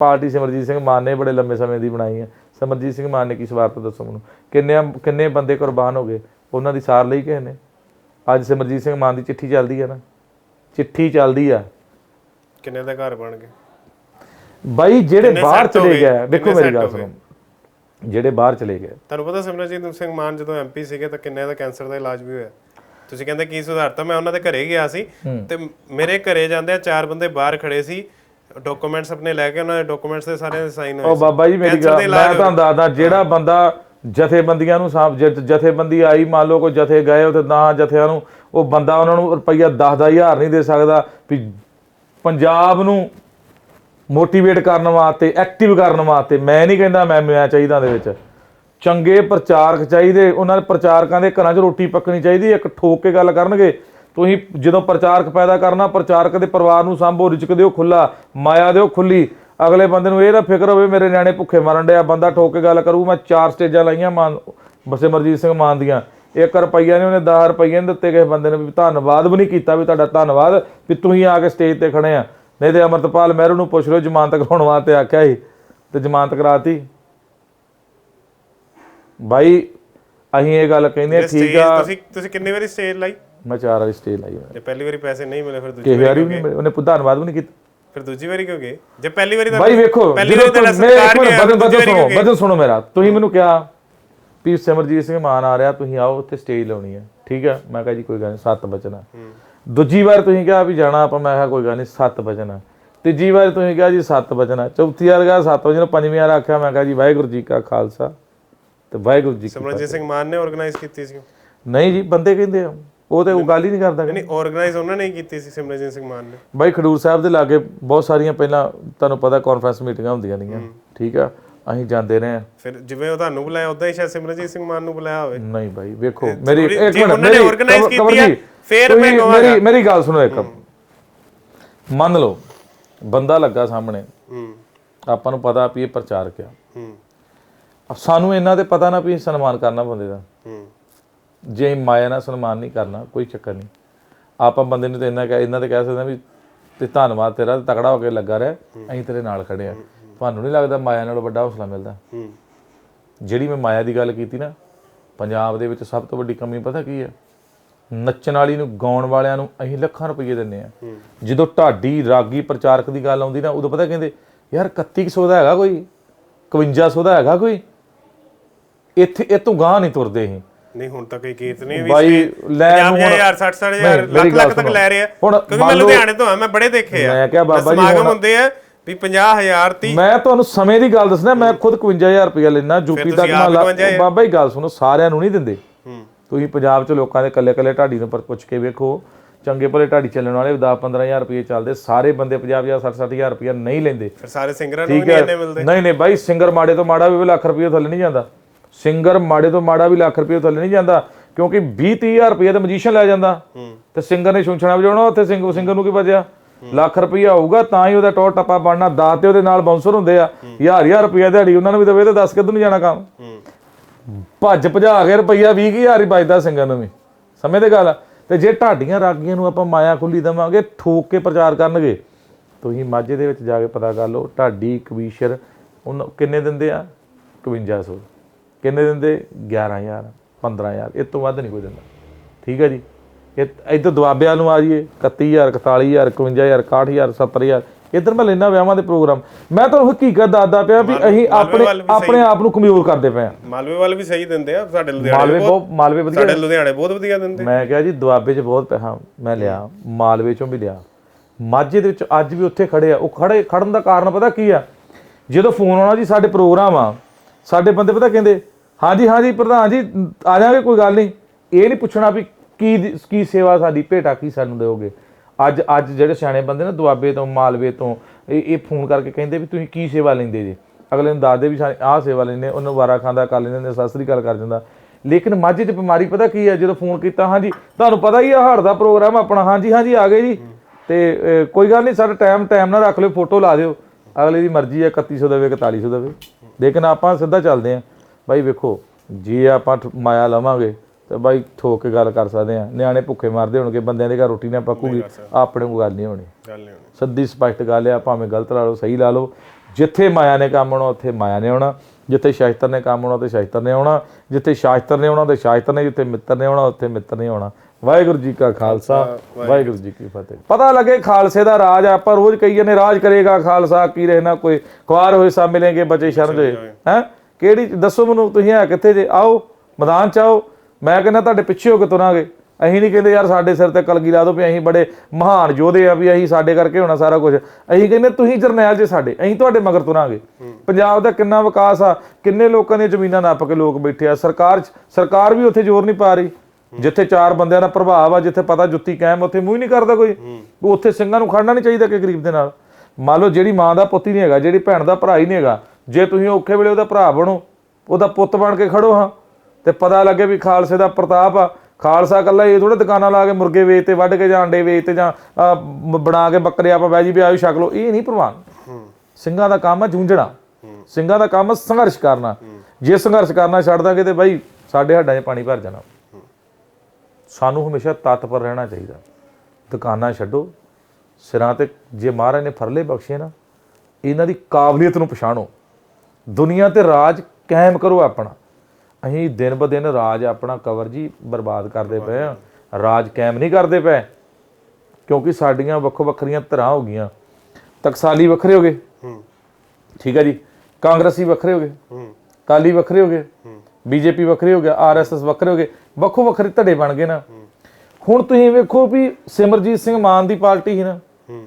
Party Simarjeet Singh ਮਾਨ ਨੇ ਬੜੇ ਲੰਮੇ ਸਮੇਂ ਦੀ ਬਣਾਈ ਹੈ। ਸਿਮਰਜੀਤ ਸਿੰਘ ਮਾਨ ਨੇ ਕੀ ਸਵਾਰਥ ਦੱਸੋ ਮੈਨੂੰ? ਕਿੰਨੇ ਕਿੰਨੇ ਬੰਦੇ ਕੁਰਬਾਨ ਹੋ ਗਏ? ਉਹਨਾਂ ਦੀ ਸਾਰ ਲਈ ਕਿਸੇ ਨੇ? ਅੱਜ ਸਿਮਰਜੀਤ ਸਿੰਘ ਮਾਨ ਦੀ ਚਿੱਠੀ ਚੱਲਦੀ ਹੈ ਨਾ? ਚਿੱਠੀ ਚੱਲਦੀ ਆ। ਕਿੰਨੇ ਦਾ ਘਰ ਬਣ ਗਏ? ਬਾਈ ਜਿਹੜੇ ਬਾਹਰ ਚਲੇ ਗਏ? ਦੇਖੋ ਮੇਰੀ ਗੱਲ? ਸੁਣੋ। ਜਿਹੜੇ ਬਾਹਰ ਚਲੇ ਗਏ। ਤੁਹਾਨੂੰ ਪਤਾ ਸਿਮਰਜੀਤ ਸਿੰਘ ਮਾਨ ਜਦੋਂ ਐਮਪੀ ਸੀਗੇ ਤਾਂ ਕਿੰਨੇ ਦਾ ਕੈਂਸਰ ਦਾ ਇਲਾਜ ਵੀ ਹੋਇਆ। ਤੁਸੀਂ ਕਹਿੰਦੇ ਕੀ ਸੁਧਾਰਤਾ ਮੈਂ ਉਹਨਾਂ ਦੇ ਘਰੇ ਗਿਆ ਸੀ ਤੇ ਮੇਰੇ ਘਰੇ ਜਾਂਦੇ ਆ ਚਾਰ ਬੰਦੇ ਬਾਹਰ ਖੜੇ ਸੀ। ਡਾਕੂਮੈਂਟਸ ਆਪਣੇ ਲੈ ਕੇ ਉਹਨਾਂ ਦੇ ਡਾਕੂਮੈਂਟਸ ਦੇ ਸਾਰੇ ਸਾਈਨ ਹੋਏ ਉਹ ਬਾਬਾ ਜੀ ਮੇਰੀ ਗੱਲ ਮੈਂ ਤੁਹਾਨੂੰ ਦੱਸਦਾ ਜਿਹੜਾ ਬੰਦਾ ਜਥੇਬੰਦੀਆਂ ਨੂੰ ਜ- ਜਥੇਬੰਦੀ ਆਈ ਮੰਨ ਲਓ ਕੋਈ ਜਥੇ ਗਏ ਉੱਥੇ ਨਾ ਜਥਿਆਂ ਨੂੰ ਉਹ ਬੰਦਾ ਉਹਨਾਂ ਨੂੰ ਰੁਪਈਆ 10-10000 ਨਹੀਂ ਦੇ ਸਕਦਾ ਵੀ ਪੰਜਾਬ ਨੂੰ ਮੋਟੀਵੇਟ ਕਰਨ ਵਾਸਤੇ ਐਕਟਿਵ ਕਰਨ ਵਾਸਤੇ। ਮੈਂ ਨਹੀਂ ਕਹਿੰਦਾ ਮੈਂ ਮੈਂ ਚਾਹੀਦਾ ਦੇ ਵਿੱਚ। ਚੰਗੇ ਪ੍ਰਚਾਰਕ ਚਾਹੀਦੇ ਉਹਨਾਂ ਦੇ ਪ੍ਰਚਾਰਕਾਂ ਦੇ ਘਰਾਂ 'ਚ ਰੋਟੀ ਪੱਕਣੀ ਚਾਹੀਦੀ ਇੱਕ ਠੋਕ ਕੇ ਗੱਲ ਕਰਨਗੇ। ਤੁਸੀਂ ਜਦੋਂ ਪ੍ਰਚਾਰਕ ਪੈਦਾ ਕਰਨਾ ਪ੍ਰਚਾਰਕ ਦੇ ਪਰਿਵਾਰ ਨੂੰ ਸਾਂਭੋ ਰਿਜਕ ਦਿਓ ਖੁੱਲਾ ਮਾਇਆ ਦਿਓ ਖੁੱਲੀ। ਅਗਲੇ ਬੰਦੇ ਨੂੰ ਇਹ ਨਾ ਫਿਕਰ ਹੋਵੇ ਮੇਰੇ ਨਿਆਣੇ ਭੁੱਖੇ ਮਰਨ ਡਿਆ ਬੰਦਾ ਠੋਕ ਕੇ ਗੱਲ ਕਰੂ ਮੈਂ ਚਾਰ ਸਟੇਜਾਂ ਲਾਈਆਂ ਮਾਨ ਬਸੇ ਮਰਜੀਤ ਸਿੰਘ ਮਾਨ ਦੀਆਂ। 1 ਰੁਪਈਆ ਨੇ ਉਹਨੇ 10 ਰੁਪਈਏ ਦਿੱਤੇ ਕਿਸੇ ਬੰਦੇ ਨੇ ਵੀ ਧੰਨਵਾਦ ਵੀ ਨਹੀਂ ਕੀਤਾ ਵੀ ਤੁਹਾਡਾ ਧੰਨਵਾਦ ਵੀ ਤੁਸੀਂ ਆ ਕੇ ਸਟੇਜ ਤੇ ਖੜੇ ਆ। ਨਹੀਂ ਤੇ ਅਮਰਤਪਾਲ ਮਹਿਰੂ ਨੂੰ ਪੁੱਛ ਲਓ ਜ਼ਮਾਨਤ ਕਰਾਉਣ ਵਾਸਤੇ ਆਖਿਆ ਸੀ ਤੇ ਜ਼ਮਾਨਤ ਕਰਾਤੀ। ਬਾਈ ਅਸੀਂ ਇਹ ਗੱਲ ਕਹਿੰਦੇ ਠੀਕ ਆ। ਤੁਸੀਂ ਤੁਸੀਂ ਕਿੰਨੀ ਵਾਰੀ ਸਟੇਜ ਲਾਈ? ਮੈਂ ਚਾਰ ਵਾਲੀ ਸਟੇਜ ਲਾਈ ਹੋਈ। ਜੇ ਪਹਿਲੀ ਵਾਰੀ ਪੈਸੇ ਨਹੀਂ ਮਿਲੇ ਫਿਰ ਦੂਜੀ ਕਿਸੇ ਵਾਰੀ ਵੀ ਨਹੀਂ ਉਹਨੇ ਧੰਨਵਾਦ ਵੀ ਨਹੀਂ ਕੀਤਾ। ਫਿਰ ਦੂਜੀ ਵਾਰੀ ਕਿਉਂ ਗਏ? ਜੇ ਪਹਿਲੀ ਵਾਰੀ ਤਾਂ ਬਾਈ ਵੇਖੋ ਪਹਿਲੀ ਵਾਰੀ ਤਾਂ ਤੋਂ- ਸਰਕਾਰ ਗਿਆ, ਬਦਲ ਬਦਲ ਸੁਣੋ? ਬਦਲ ਸੁਣੋ ਮੇਰਾ। ਤੁਸੀਂ ਮੈਨੂੰ ਕਿਹਾ ਵੀ ਸਿਮਰਜੀਤ ਸਿੰਘ ਮਾਨ ਆ ਰਿਹਾ ਤੁਸੀਂ ਆਓ ਉੱਥੇ ਸਟੇਜ ਲਾਉਣੀ ਹੈ। ਠੀਕ ਹੈ? ਮੈਂ ਕਿਹਾ ਜੀ ਕੋਈ ਗੱਲ ਨਹੀਂ ਸੱਤ ਬਚਣਾ ਦੂਜੀ ਵਾਰ ਤੁਸੀਂ ਕਿਹਾ ਵੀ ਜਾਣਾ ਆਪਾਂ ਮੈਂ ਕਿਹਾ ਕੋਈ ਗੱਲ ਨਹੀਂ ਸੱਤ ਬਚਣਾ ਤੀਜੀ ਵਾਰ ਤੁਸੀਂ ਕਿਹਾ ਜੀ ਸੱਤ ਬਚਣਾ ਚੌਥੀ ਵਾਰ ਕਿਹਾ ਸੱਤ ਵਜਣਾ ਪੰਜਵੀਂ ਵਾਰ ਆਖਿਆ ਮੈਂ ਕਿਹਾ ਜੀ ਵਾਹਿਗੁਰੂ ਜੀ ਕਾ ਖਾਲਸਾ ਤੇ ਵਾਹਿਗੁਰੂ ਜੀ ਕੀ ਸਿਮਰਨਜੀਤ ਸਿੰਘ ਮਾਨ ਨੇ ਆਰਗੇਨਾਈਜ਼ ਕੀਤੀ ਸੀ। ਨਹੀਂ ਜੀ ਬੰਦੇ ਕਹਿੰਦੇ ਆ। ਉਹ ਤੇ ਉਹ ਗੱਲ ਹੀ ਨਹੀਂ ਕਰਦਾ ਨਹੀਂ ਆਰਗੇਨਾਈਜ਼ ਉਹਨਾਂ ਨੇ ਹੀ ਕੀਤੀ ਸੀ ਸਿਮਰਨਜੀਤ ਸਿੰਘ ਮਾਨ ਨੇ। ਬਾਈ ਖਡੂਰ ਸਾਹਿਬ ਦੇ ਲਾਗੇ ਬਹੁਤ ਸਾਰੀਆਂ ਪਹਿਲਾਂ ਤੁਹਾਨੂੰ ਪਤਾ ਕਾਨਫਰੰਸ ਮੀਟਿੰਗਾਂ ਹੁੰਦੀਆਂ ਨੇਗੀਆਂ ਠੀਕ ਆ? ਅਸੀਂ ਜਾਂਦੇ ਰਹੇ ਫਿਰ ਜਿਵੇਂ ਉਹ ਤੁਹਾਨੂੰ ਬੁਲਾਇਆ ਉਦਾਂ ਹੀ ਸ਼ਾਇਦ ਸਿਮਰਨਜੀਤ ਸਿੰਘ ਮਾਨ ਨੂੰ ਬੁਲਾਇਆ ਹੋਵੇ। ਨਹੀਂ ਭਾਈ ਵੇਖੋ ਮੇਰੀ ਇੱਕ ਮਿੰਟ ਉਹਨਾਂ ਨੇ ਮੇਰੀ ਕਵਰ- ਕੀਤੀ ਜੀ, ਫਿਰ ਮੈਂ ਕਹਾਂਗਾ। ਮੇਰੀ ਮੇਰੀ ਗੱਲ ਸੁਣੋ ਇੱਕ। ਮੰਨ ਲਓ ਬੰਦਾ ਲੱਗਾ ਸਾਹਮਣੇ। ਹੂੰ। ਆਪਾਂ ਨੂੰ ਪਤਾ ਵੀ ਇਹ ਪ੍ਰਚਾਰਕ ਆ। ਹੂੰ। ਸਾਨੂੰ ਇਹਨਾਂ ਤੇ ਪਤਾ ਨਾ ਵੀ ਸਨਮਾਨ ਕਰਨਾ ਬੰਦੇ ਦਾ। ਹੂੰ। ਜੇ ਮਾਇਆ ਨਾਲ ਸਨਮਾਨ ਨਹੀਂ ਕਰਨਾ, ਕੋਈ ਚੱਕਰ ਨਹੀਂ। ਆਪਾਂ ਬੰਦੇ ਨੂੰ ਤਾਂ ਇੰਨਾ ਕਹਿ ਇਹਨਾਂ ਤੇ ਕਹਿ ਸਕਦੇ ਹਾਂ ਵੀ ਤੇ ਧੰਨਵਾਦ ਤੇਰਾ, ਤੇ ਤਕੜਾ ਹੋ ਕੇ ਲੱਗਾ ਰਹਿ, ਅਸੀਂ ਤੇਰੇ ਨਾਲ ਖੜੇ ਆ ਤੁਹਾਨੂੰ ਨਹੀਂ ਲੱਗਦਾ ਮਾਇਆ ਨਾਲੋਂ ਵੱਡਾ ਹੌਸਲਾ ਮਿਲਦਾ? ਜਿਹੜੀ ਮੈਂ ਮਾਇਆ ਦੀ ਗੱਲ ਕੀਤੀ ਨਾ, ਪੰਜਾਬ ਦੇ ਵਿੱਚ ਸਭ ਤੋਂ ਵੱਡੀ ਕਮੀ ਪਤਾ ਕੀ ਹੈ? ਨੱਚਣ ਵਾਲੀ ਨੂੰ, ਗਾਉਣ ਵਾਲਿਆਂ ਨੂੰ ਅਸੀਂ ਲੱਖਾਂ ਰੁਪਏ ਦਿੰਨੇ ਆ ਜਦੋਂ ਢਾਡੀ ਰਾਗੀ ਪ੍ਰਚਾਰਕ ਦੀ ਗੱਲ ਆਉਂਦੀ ਨਾ, ਉਦੋਂ ਪਤਾ ਕਹਿੰਦੇ, ਯਾਰ 3100 ਦਾ ਹੈਗਾ ਕੋਈ? 5100 ਦਾ ਹੈਗਾ ਕੋਈ? ਇੱਥੇ ਇਹ ਤੋਂ ਗਾਂ ਨਹੀਂ ਤੁਰਦੇ ਅਸੀਂ। ਨਹੀਂ ਹੁਣ ਤੱਕ ਇਹ ਕੀਰਤਨੀ ਵੀ ਬਾਈ ਲੈ ਨੂੰ ਹੁਣ- 50000 60 60000 ਨਹੀਂ, ਲੱਖ ਲੱਖ ਤੱਕ। ਲੈ ਰਹੇ ਆ। ਕਿਉਂਕਿ ਮੈਂ ਲੁਧਿਆਣੇ ਤੋਂ ਆ ਮੈਂ ਬੜੇ ਦੇਖੇ ਆ। ਮੈਂ ਕਿਹਾ ਬਾਬਾ ਜੀ ਸਮਾਗਮ ਹੁੰਦੇ ਆ ਵੀ 50000 ਤੀ ਮੈਂ ਤੁਹਾਨੂੰ ਸਮੇਂ ਦੀ ਗੱਲ ਦੱਸਣਾ ਮੈਂ ਖੁਦ 51000 ਰੁਪਏ ਲੈਣਾ ਯੂਪੀ ਮੈਂ 52,000 ਬਾਬਾ ਜੀ ਗੱਲ ਸੁਣੋ ਸਾਰਿਆਂ ਨੂੰ ਨਹੀਂ ਦਿੰਦੇ। ਤੁਸੀਂ ਪੰਜਾਬ 'ਚ ਲੋਕਾਂ ਦੇ ਕੱਲੇ ਕੱਲੇ ਢਾਡੀ ਨੂੰ ਪਰ ਪੁੱਛ ਕੇ ਵੇਖੋ ਚੰਗੇ ਭਲੇ ਢਾਡੀ ਚੱਲਣ ਵਾਲੇ 10 15000 ਰੁਪਏ ਚੱਲਦੇ ਸਾਰੇ ਬੰਦੇ 50000 60 60000 ਰੁਪਏ ਨਹੀਂ ਲੈਂਦੇ। ਫਿਰ ਸਾਰੇ ਸਿੰਗਰਾਂ ਨੂੰ ਨਹੀਂ ਇੰਨੇ ਮਿਲਦੇ। ਨਹੀਂ ਨਹੀਂ ਬਾਈ ਸਿੰਗਰ ਮਾੜੇ ਤੋਂ ਮਾੜਾ ਵੀ ਲੱਖ ਰੁਪਏ ਥੱਲੇ ਨਹੀਂ ਜਾਂਦਾ। ਸਿੰਗਰ ਮਾੜੇ ਤੋਂ ਮਾੜਾ ਵੀ ਲੱਖ ਰੁਪਏ ਥੱਲੇ ਨਹੀਂ ਜਾਂਦਾ ਕਿਉਂਕਿ 20 30000 ਰੁਪਏ ਤੇ ਮਜੀਸ਼ੀਅਨ ਲੈ ਜਾਂਦਾ। ਤੇ ਸਿੰਗਰ ਨੇ ਛੁੰਛਣਾ ਵਜਾਉਣਾ ਉੱਥੇ ਸਿੰਗਰ ਸਿੰਗਰ ਨੂੰ ਕੀ ਬਚਿਆ ਲੱਖ ਰੁਪਈਆ ਹੋਊਗਾ ਤਾਂ ਹੀ ਉਹਦਾ ਟੋਰ ਟੱਪਾ ਬਣਨਾ 10 ਤੇ ਉਹਦੇ ਨਾਲ ਬਾਉਂਸਰ ਹੁੰਦੇ ਆ। ਹਜ਼ਾਰ ਹਜ਼ਾਰ ਰੁਪਈਆ ਦਿਹਾੜੀ ਉਹਨਾਂ ਨੂੰ ਵੀ ਦਵੇ ਤੇ 10 ਕਿੱਧਰ ਨੂੰ ਜਾਣਾ ਕੰਮ? ਭੱਜ ਭਜਾ ਕੇ ਰੁਪਈਆ 20000 ਹੀ ਬਚਦਾ ਸਿੰਗਰ ਨੂੰ ਵੀ। ਸਮੇਂ ਤੇ ਗੱਲ ਆ। ਤੇ ਜੇ ਢਾਡੀਆਂ ਰਾਗੀਆਂ ਨੂੰ ਆਪਾਂ ਮਾਇਆ ਖੁੱਲੀ ਦਵਾਂਗੇ ਠੋਕ ਕੇ ਪ੍ਰਚਾਰ ਕਰਨਗੇ ਤੁਸੀਂ ਮਾਝੇ ਦੇ ਵਿੱਚ ਜਾ ਕੇ ਪਤਾ ਕਰ ਲਓ ਢਾਡੀ ਕਵੀਸ਼ਰ ਉਹਨਾਂ ਕਿੰਨੇ ਦਿੰਦੇ ਆ? 5100 ਕਿੰਨੇ ਦਿੰਦੇ? 11000 15000 ਇਹ ਤੋਂ ਵੱਧ ਨਹੀਂ ਕੋਈ ਦਿੰਦਾ। ਠੀਕ ਹੈ ਜੀ? ਇਹ ਇੱਧਰ ਦੁਆਬਿਆਂ ਨੂੰ ਆ ਜਾਈਏ। 31000 41000 51000 61000 70000 ਇੱਧਰ ਮੈਂ ਲੈਣਾ ਵਿਆਹਾਂ ਦੇ ਪ੍ਰੋਗਰਾਮ। ਮੈਂ ਤੁਹਾਨੂੰ ਹਕੀਕਤ ਦੱਸਦਾ ਪਿਆ ਵੀ ਅਸੀਂ ਆਪਣੇ ਆਪਣੇ ਆਪ ਨੂੰ ਕਮਜ਼ੋਰ ਕਰਦੇ ਪਏ ਆ ਮਾਲਵੇ ਵਾਲੇ ਵੀ ਸਹੀ ਦਿੰਦੇ ਆ। ਸਾਡੇ ਲੁਧਿਆਣੇ ਮਾਲਵੇ ਬਹੁਤ ਮਾਲਵੇ ਵਧੀਆ ਸਾਡੇ ਲੁਧਿਆਣੇ ਬਹੁਤ ਵਧੀਆ ਦਿੰਦੇ। ਮੈਂ ਕਿਹਾ ਜੀ ਦੁਆਬੇ 'ਚ ਬਹੁਤ ਪੈਸਾ ਮੈਂ ਲਿਆ। ਮਾਲਵੇ 'ਚੋਂ ਵੀ ਲਿਆ। ਮਾਝੇ ਦੇ ਵਿੱਚ ਅੱਜ ਵੀ ਉੱਥੇ ਖੜੇ ਆ। ਉਹ ਖੜੇ ਖੜਨ ਦਾ ਕਾਰਨ ਪਤਾ ਕੀ ਆ? ਜਦੋਂ ਫੋਨ ਆਉਣਾ ਜੀ ਸਾਡੇ ਪ੍ਰੋਗਰਾਮ ਆ ਸਾਡੇ ਬੰਦੇ ਪਤਾ ਕਹਿੰਦੇ, ਹਾਂਜੀ ਹਾਂਜੀ, ਪ੍ਰਧਾਨ ਜੀ, ਆ ਜਾਾਂਗੇ ਕੋਈ ਗੱਲ ਨਹੀਂ। ਇਹ ਨਹੀਂ ਪੁੱਛਣਾ ਵੀ ਕੀ ਕੀ ਸੇਵਾ ਸਾਡੀ, ਭੇਟਾ ਕੀ ਸਾਨੂੰ ਦਿਓਗੇ? ਅੱਜ ਅੱਜ ਜਿਹੜੇ ਸਿਆਣੇ ਬੰਦੇ ਨੇ, ਦੁਆਬੇ ਤੋਂ, ਮਾਲਵੇ ਤੋਂ, ਇਹ ਇਹ ਫੋਨ ਕਰਕੇ ਕਹਿੰਦੇ ਵੀ ਤੁਸੀਂ ਕੀ ਸੇਵਾ ਲੈਂਦੇ ਜੀ? ਅਗਲੇ ਨੂੰ ਦੱਸਦੇ ਵੀ ਆਹ ਸੇਵਾ ਲੈਂਦੇ ਉਹਨੂੰ ਵਾਰਾ ਖਾਂਦਾ, ਕਰ ਲੈਂਦੇ ਨੇ ਸਤਿ ਸ੍ਰੀ ਅਕਾਲ ਕਰ ਜਾਂਦਾ ਲੇਕਿਨ ਮਾਝੇ 'ਚ ਬਿਮਾਰੀ ਪਤਾ ਕੀ ਹੈ ਜਦੋਂ ਫੋਨ ਕੀਤਾ, ਹਾਂਜੀ, ਤੁਹਾਨੂੰ ਪਤਾ ਹੀ ਆ, ਹਾੜ ਦਾ ਪ੍ਰੋਗਰਾਮ ਆਪਣਾ, ਹਾਂਜੀ ਹਾਂਜੀ, ਆ ਗਏ ਜੀ। ਤੇ ਕੋਈ ਗੱਲ ਨਹੀਂ, ਸਾਡਾ ਟਾਈਮ ਟਾਈਮ ਨਾਲ ਰੱਖ ਲਿਓ, ਫੋਟੋ ਲਾ ਦਿਓ। ਅਗਲੇ ਦੀ ਮਰਜ਼ੀ ਹੈ 3100 ਦੇਵੇ 4100 ਦੇਵੇ। ਲੇਕਿਨ ਆਪਾਂ ਸਿੱਧਾ ਚੱਲਦੇ ਆਂ ਬਾਈ ਵੇਖੋ ਜੇ ਆਪਾਂ ਮਾਇਆ ਲਵਾਂਗੇ ਤੇ ਬਾਈ ਠੋਕ ਕੇ ਗੱਲ ਕਰ ਸਕਦੇ ਆ ਨਿਆਣੇ ਭੁੱਖੇ ਮਰਦੇ ਹੋਣਗੇ ਬੰਦਿਆਂ ਦੇ ਘਰ ਰੋਟੀ ਨਾ ਪੱਕੂਗੀ ਆਪਣੇ ਕੋਲ ਗੱਲ ਨਹੀਂ ਹੋਣੀ। ਗੱਲ ਨਹੀਂ ਹੋਣੀ। ਸੱਦੀ ਸਪਸ਼ਟ ਗੱਲ ਆ ਭਾਵੇਂ ਗਲਤ ਲਾ ਲਓ ਸਹੀ ਲਾ ਲਓ। ਜਿੱਥੇ ਮਾਇਆ ਨੇ ਕੰਮ ਆਉਣਾ ਉੱਥੇ ਮਾਇਆ ਨੇ ਆਉਣਾ। ਜਿੱਥੇ ਸ਼ਾਸਤਰ ਨੇ ਕੰਮ ਆਉਣਾ ਤੇ ਸ਼ਾਸਤਰ ਨੇ ਆਉਣਾ। ਜਿੱਥੇ ਸ਼ਾਸਤਰ ਨੇ ਆਉਣਾ ਤੇ ਸ਼ਾਸਤਰ ਨੇ ਜਿੱਥੇ ਮਿੱਤਰ ਨੇ ਆਉਣਾ ਉੱਥੇ ਮਿੱਤਰ ਨੇ ਆਉਣਾ। ਵਾਹਿਗੁਰੂ ਜੀ ਕਾ ਖਾਲਸਾ ਵਾਹਿਗੁਰੂ ਜੀ ਕੀ ਫਤਿਹ। ਪਤਾ ਲੱਗੇ ਖਾਲਸੇ ਦਾ ਰਾਜ ਆ, ਆਪਾਂ ਰੋਜ਼ ਕਹੀਏ ਨੇ ਰਾਜ ਕਰੇਗਾ ਖਾਲਸਾ ਕੀ ਰਹਿਣਾ ਕੋਈ ਖੁਆਰ ਹੋਏ ਸਾ ਮਿਲेंगे ਬਚੇ ਸ਼ਰਨ ਜੇ। ਹੈ? ਕਿਹੜੀ ਦੱਸੋ ਮੈਨੂੰ ਤੁਸੀਂ ਹੈ ਕਿੱਥੇ ਜੇ? ਆਓ ਮੈਦਾਨ ਚ ਆਓ। ਮੈਂ ਕਹਿੰਦਾ ਤੁਹਾਡੇ ਪਿੱਛੇ ਹੋ ਕੇ ਤੁਰਾਂਗੇ। ਅਸੀਂ ਨਹੀਂ ਕਹਿੰਦੇ ਯਾਰ ਸਾਡੇ ਸਿਰ ਤੇ ਕਲਗੀ ਲਾ ਦਿਓ ਵੀ ਅਸੀਂ ਬੜੇ ਮਹਾਨ ਯੋਧੇ ਆ ਵੀ ਅਸੀਂ ਸਾਡੇ ਕਰਕੇ ਹੋਣਾ ਸਾਰਾ ਕੁਝ ਅਸੀਂ ਕਹਿੰਦੇ ਤੁਸੀਂ ਜਰਨੈਲ ਜੇ ਸਾਡੇ ਅਸੀਂ ਤੁਹਾਡੇ ਮਗਰ ਤੁਰਾਂਗੇ। ਪੰਜਾਬ ਦਾ ਕਿੰਨਾ ਵਿਕਾਸ ਆ ਕਿੰਨੇ ਲੋਕਾਂ ਦੀਆਂ ਜ਼ਮੀਨਾਂ ਨੱਪ ਕੇ ਲੋਕ ਬੈਠੇ ਆ। ਸਰਕਾਰ ਸਰਕਾਰ ਵੀ ਉੱਥੇ ਜ਼ੋਰ ਨਹੀਂ ਪਾ ਰਹੀ। ਜਿੱਥੇ ਚਾਰ ਬੰਦਿਆਂ ਦਾ ਪ੍ਰਭਾਵ ਆ ਜਿੱਥੇ ਪਤਾ ਜੁੱਤੀ ਕਾਇਮ ਉੱਥੇ ਮੂੰਹ ਹੀ ਨਹੀਂ ਕਰਦਾ ਕੋਈ। ਉਹ ਉੱਥੇ ਸਿੰਘਾਂ ਨੂੰ ਖੜਨਾ ਨਹੀਂ ਚਾਹੀਦਾ ਕਿ ਗਰੀਬ ਦੇ ਨਾਲ। ਮੰਨ ਲਓ ਜਿਹੜੀ ਮਾਂ ਦਾ ਪੁੱਤ ਹੀ ਨਹੀਂ ਹੈਗਾ ਜਿਹੜੀ ਭੈਣ ਦਾ ਭਰਾ ਹੀ ਨਹੀਂ ਹੈਗਾ। ਜੇ ਤੁਸੀਂ ਔਖੇ ਵੇਲੇ ਉਹਦਾ ਭਰਾ ਬਣੋ ਉਹਦਾ ਪੁੱਤ ਬਣ ਕੇ ਖੜੋ ਹਾਂ। ਤੇ ਪਤਾ ਲੱਗੇ ਵੀ ਖਾਲਸੇ ਦਾ ਪ੍ਰਤਾਪ ਆ। ਖਾਲਸਾ ਕੱਲਾ ਇਹ ਥੋੜਾ ਦੁਕਾਨਾਂ ਲਾ ਕੇ ਮੁਰਗੇ ਵੇਚ ਤੇ ਵੱਢ ਕੇ ਜਾਂ ਅੰਡੇ ਵੇਚ ਤੇ ਜਾਂ ਬਣਾ ਕੇ ਬੱਕਰੇ ਆਪਾਂ ਬਹਿ ਜੀ ਵੀ ਆਇਓ ਛਕ ਲਓ। ਇਹ ਨਹੀਂ ਪ੍ਰਵਾਨ। ਸਿੰਘਾਂ ਦਾ ਕੰਮ ਆ ਜੂੰਝਣਾ। ਸਿੰਘਾਂ ਦਾ ਕੰਮ ਸੰਘਰਸ਼ ਕਰਨਾ। ਜੇ ਸੰਘਰਸ਼ ਕਰਨਾ ਛੱਡ ਦਾਂਗੇ ਤੇ ਬਾਈ ਸਾਡੇ ਹੱਡਾਂ 'ਚ ਪਾਣੀ ਭਰ ਜਾਣਾ। ਸਾਨੂੰ ਹਮੇਸ਼ਾ ਤਤਪਰ ਰਹਿਣਾ ਚਾਹੀਦਾ। ਦੁਕਾਨਾਂ ਛੱਡੋ ਸਿਰਾਂ ਤੇ ਜੇ ਮਹਾਰਾਜ ਨੇ ਫਰਲੇ ਬਖਸ਼ੇ ਨਾ ਇਹਨਾਂ ਦੀ ਕਾਬਲੀਅਤ ਨੂੰ ਪਛਾਣੋ। ਦੁਨੀਆ ਤੇ ਰਾਜ ਕਾਇਮ ਕਰੋ ਆਪਣਾ। ਅਸੀਂ ਦਿਨ ਬ ਦਿਨ ਰਾਜ ਆਪਣਾ ਕਵਰ ਜੀ ਬਰਬਾਦ ਕਰਦੇ ਪਏ ਆ ਰਾਜ ਕਾਇਮ ਨਹੀਂ ਕਰਦੇ ਪਏ ਕਿਉਂਕਿ ਸਾਡੀਆਂ ਵੱਖੋ ਵੱਖਰੀਆਂ ਧਿਰਾਂ ਹੋ ਗਈਆਂ। ਟਕਸਾਲੀ ਵੱਖਰੇ ਹੋ ਗਏ। ਹੂੰ। ਠੀਕ ਹੈ ਜੀ? ਕਾਂਗਰਸੀ ਵੱਖਰੇ ਹੋ ਗਏ। ਹੂੰ। ਕਾਲੀ ਵੱਖਰੇ ਹੋ ਗਏ। ਬੀਜੇਪੀ ਵੱਖਰੇ ਹੋ ਗਿਆ। ਆਰਐਸਐਸ ਵੱਖਰੇ ਹੋ ਗਏ। ਵੱਖੋ ਵੱਖਰੇ ਧੜੇ ਬਣ ਗਏ ਨਾ। ਹੁਣ ਤੁਸੀਂ ਵੇਖੋ ਵੀ ਸਿਮਰਜੀਤ ਸਿੰਘ ਮਾਨ ਦੀ ਪਾਰਟੀ ਸੀ ਨਾ। ਹੂੰ।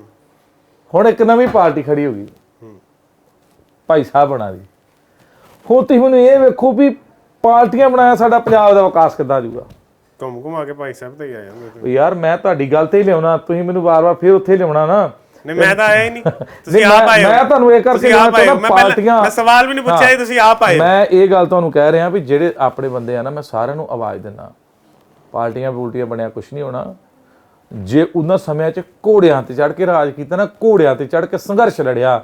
ਹੁਣ ਇੱਕ ਨਵੀਂ ਪਾਰਟੀ ਖੜੀ ਹੋ ਗਈ। ਹੂੰ। ਭਾਈ ਸਾਹਿਬ ਬਣਾ ਦੀ ਹੁਣ ਤੁਸੀਂ ਮੈਨੂੰ ਇਹ ਵੇਖੋ ਵੀ ਪਾਰਟੀਆਂ ਬਣਾਇਆ ਸਾਡਾ ਪੰਜਾਬ ਦਾ ਵਿਕਾਸ ਕਿੱਦਾਂ ਜਾਊਗਾ। ਘੁੰਮ ਘੁਮਾ ਕੇ ਭਾਈ ਸਾਹਿਬ ਤੇ ਹੀ ਆ ਜਾਂਦੇ। ਯਾਰ ਮੈਂ ਤੁਹਾਡੀ ਗੱਲ ਤੇ ਹੀ ਲਿਆਉਣਾ ਤੁਸੀਂ ਮੈਨੂੰ ਵਾਰ-ਵਾਰ ਫਿਰ ਉੱਥੇ ਲਿਆਉਣਾ ਨਾ। ਨਹੀਂ ਮੈਂ ਤਾਂ ਆਇਆ ਹੀ ਨਹੀਂ ਤੁਸੀਂ ਆਪ ਆਏ ਮੈਂ ਤੁਹਾਨੂੰ ਇਹ ਕਰਕੇ ਕਹਿਣਾ। ਚਾਹੁੰਦਾ, ਪਾਰਟੀਆਂ- ਮੈਂ ਸਵਾਲ ਵੀ ਨਹੀਂ ਪੁੱਛਿਆ ਜੀ, ਤੁਸੀਂ ਆਪ ਆਏ। ਮੈਂ ਇਹ ਗੱਲ ਤੁਹਾਨੂੰ ਕਹਿ ਰਿਹਾ ਵੀ ਜਿਹੜੇ ਆਪਣੇ ਬੰਦੇ ਆ ਨਾ ਮੈਂ ਸਾਰਿਆਂ ਨੂੰ ਆਵਾਜ਼ ਦਿੰਦਾ। ਪਾਰਟੀਆਂ ਬੂਲਟੀਆਂ ਬਣਿਆ ਕੁਝ ਨਹੀਂ ਹੋਣਾ। ਜੇ ਉਹਨਾਂ ਸਮਿਆਂ 'ਚ ਘੋੜਿਆਂ ਤੇ ਚੜ ਕੇ ਰਾਜ ਕੀਤਾ ਨਾ ਘੋੜਿਆਂ ਤੇ ਚੜ ਕੇ ਸੰਘਰਸ਼ ਲੜਿਆ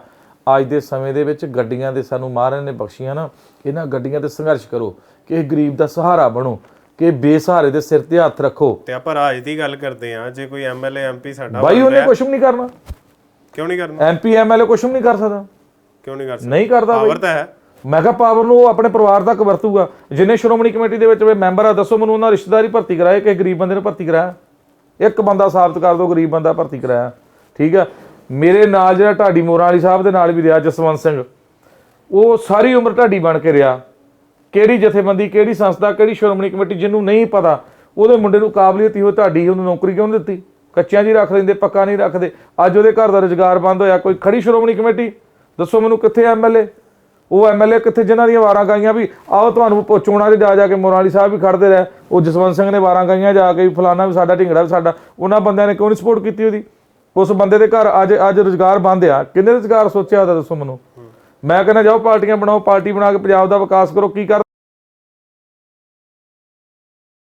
ਅੱਜ ਦੇ ਸਮੇਂ ਦੇ ਵਿੱਚ ਗੱਡੀਆਂ ਦੇ ਸਾਨੂੰ ਮਹਾਰਾਜ ਨੇ ਬਖਸ਼ੀਆਂ ਨਾ ਇਹਨਾਂ ਗੱਡੀਆਂ ਤੇ ਸੰਘਰਸ਼ ਕਰੋ। ਕਿ ਇਹ ਗਰੀਬ ਦਾ ਸਹਾਰਾ ਬਣੋ ਕਿ ਬੇਸਹਾਰੇ ਦੇ ਸਿਰ ਤੇ ਹੱਥ ਰੱਖੋ। ਤੇ ਆਪਾਂ ਰਾਜ ਦੀ ਗੱਲ ਕਰਦੇ ਆ ਜੇ ਕੋਈ ਐਮਐਲਏ ਐਮਪੀ ਸਾਡਾ ਬਾਈ ਉਹਨੇ ਕੁਝ ਵੀ ਨਹੀਂ ਕਰਨਾ। ਕਿਉਂ ਨਹੀਂ ਕਰਨਾ? ਐਮਪੀ ਐਮਐਲਏ ਕੁਝ ਵੀ ਨਹੀਂ ਕਰ ਸਕਦਾ। ਕਿਉਂ ਨਹੀਂ ਕਰ ਸਕਦਾ? ਨਹੀਂ ਕਰਦਾ ਪਾਵਰ ਤਾਂ ਹੈ। ਮੈਂ ਕਿਹਾ ਪਾਵਰ ਨੂੰ ਉਹ ਆਪਣੇ ਪਰਿਵਾਰ ਤੱਕ ਵਰਤੂਗਾ। ਜਿੰਨੇ ਸ਼੍ਰੋਮਣੀ ਕਮੇਟੀ ਦੇ ਵਿੱਚ ਵੀ ਮੈਂਬਰ ਆ ਦੱਸੋ ਮੈਨੂੰ ਉਹਨਾਂ ਰਿਸ਼ਤੇਦਾਰੀ ਭਰਤੀ ਕਰਾਏ ਕਿ ਗਰੀਬ ਬੰਦੇ ਨੂੰ ਭਰਤੀ ਕਰਾਇਆ? ਇੱਕ ਬੰਦਾ ਸਾਬਤ ਕਰ ਦਿਓ ਗਰੀਬ ਬੰਦਾ ਭਰਤੀ ਕਰਾਇਆ। ਠੀਕ ਆ? ਮੇਰੇ ਨਾਲ ਜਿਹੜਾ ਢਾਡੀ ਮੋਰਾਂ ਵਾਲੀ ਸਾਹਿਬ ਦੇ ਨਾਲ ਵੀ ਰਿਹਾ ਜਸਵੰਤ ਸਿੰਘ। ਉਹ ਸਾਰੀ ਉਮਰ ਢਾਡੀ ਬਣ ਕੇ ਰਿਹਾ। ਕਿਹੜੀ ਜਥੇਬੰਦੀ ਕਿਹੜੀ ਸੰਸਥਾ ਕਿਹੜੀ ਸ਼੍ਰੋਮਣੀ ਕਮੇਟੀ ਜਿਹਨੂੰ ਨਹੀਂ ਪਤਾ ਉਹਦੇ ਮੁੰਡੇ ਨੂੰ ਕਾਬਲੀਅਤ ਹੀ ਉਹ ਢਾਡੀ ਉਹਨੂੰ ਨੌਕਰੀ ਕਿਉਂ ਦਿੱਤੀ? ਕੱਚਿਆਂ ਜੀ ਰੱਖ ਲੈਂਦੇ, ਪੱਕਾ ਨਹੀਂ ਰੱਖਦੇ। ਅੱਜ ਉਹਦੇ ਘਰ ਦਾ ਰੁਜ਼ਗਾਰ ਬੰਦ ਹੋਇਆ, ਕੋਈ ਖੜੀ ਸ਼੍ਰੋਮਣੀ ਕਮੇਟੀ? ਦੱਸੋ ਮੈਨੂੰ ਕਿੱਥੇ ਐਮਐਲਏ ਉਹ ਐਮਐਲਏ ਕਿੱਥੇ ਜਿਨ੍ਹਾਂ ਦੀਆਂ ਵਾਰਾਂ ਗਾਈਆਂ ਵੀ, ਆਓ ਤੁਹਾਨੂੰ ਚੋਣਾਂ 'ਚ ਜਾ ਜਾ ਕੇ ਮੋਰਾਲੀ ਸਾਹਿਬ ਵੀ ਖੜਦੇ ਰਹੇ। ਉਹ ਜਸਵੰਤ ਸਿੰਘ ਨੇ ਵਾਰਾਂ ਗਾਈਆਂ ਜਾ ਕੇ ਵੀ ਫਲਾਣਾ ਵੀ ਸਾਡਾ, ਢਿੰਗੜਾ ਵੀ ਸਾਡਾ। ਉਹਨਾਂ ਬੰਦਿਆਂ ਨੇ ਕਿਉਂ ਨਹੀਂ ਸਪੋਰਟ ਕੀਤੀ ਉਹਦੀ? ਉਸ ਬੰਦੇ ਦੇ ਘਰ ਅੱਜ ਅੱਜ ਰੁਜ਼ਗਾਰ ਬੰਦ ਆ। ਕਿੰਨੇ ਰੁਜ਼ਗਾਰ ਸੋਚਿਆ ਉਹਦਾ, ਦੱਸੋ ਮੈਨੂੰ? ਮੈਂ ਕਹਿੰਦਾ, ਜਾਓ ਪਾਰਟੀਆਂ ਬਣਾਓ, ਪਾਰਟੀ ਬਣਾ ਕੇ ਪੰਜਾਬ ਦਾ ਵਿਕਾਸ ਕਰੋ, ਕੀ ਕਰ